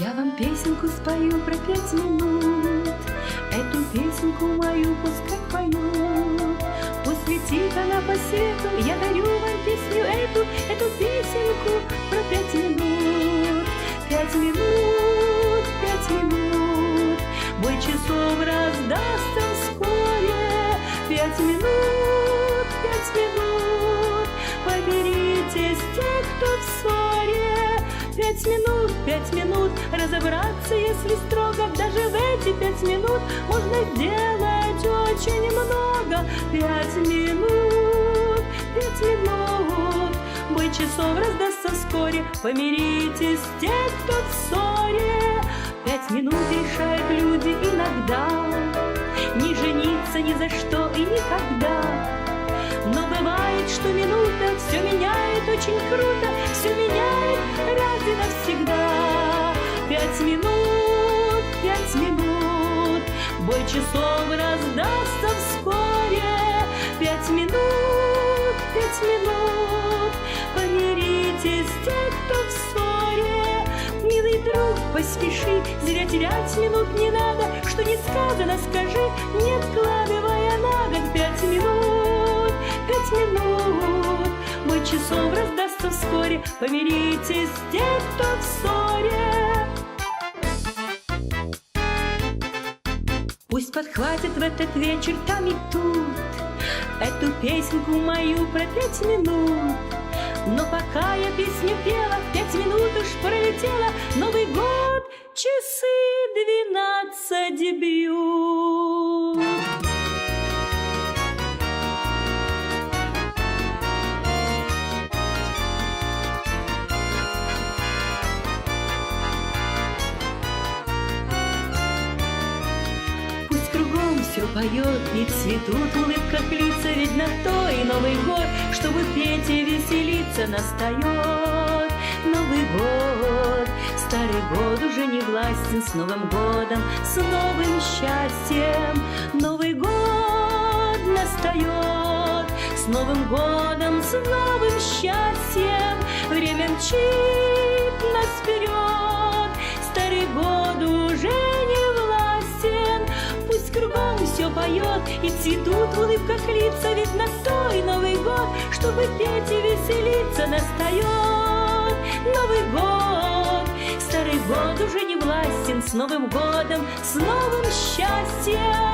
Я вам песенку спою про пять минут. Эту песенку мою пускай поют. Пусть летит она по свету, я дарю вам песню эту, эту песенку про пять минут. Пять минут, пять минут, бой часов раздастся вскоре. Пять минут, пять минут, поберитесь те, кто в ссоре. Пять минут, минут, разобраться, если строго, даже в эти пять минут можно сделать очень много. Пять минут, пять минут, бой часов раздастся вскоре, помиритесь те, кто в ссоре. Пять минут решают люди иногда, не жениться ни за что и никогда. Но бывает, что минута все меняет очень круто, бой часов раздастся вскоре. Пять минут, пять минут, помиритесь те, кто в ссоре. Милый друг, поспеши, зря терять минут не надо, что не сказано, скажи, не откладывая на год пять минут, пять минут. Мой часов раздастся вскоре, помиритесь те, кто в ссоре. Пусть подхватит в этот вечер там и тут Эту песенку мою про пять минут. Но пока я песню пела, пять минут уж пролетела Новый год, часы двенадцать бьют поет и цветут улыбках лица Ведь на то и Новый год, чтобы петь и веселиться настает Новый год, старый год уже не властен С Новым годом, с новым счастьем. Новый год настает С Новым годом, с новым счастьем. Время мчит цветут в улыбках лица Ведь на то и Новый год Чтобы петь и веселиться настает. Новый год Старый год уже не властен С Новым годом, с новым счастьем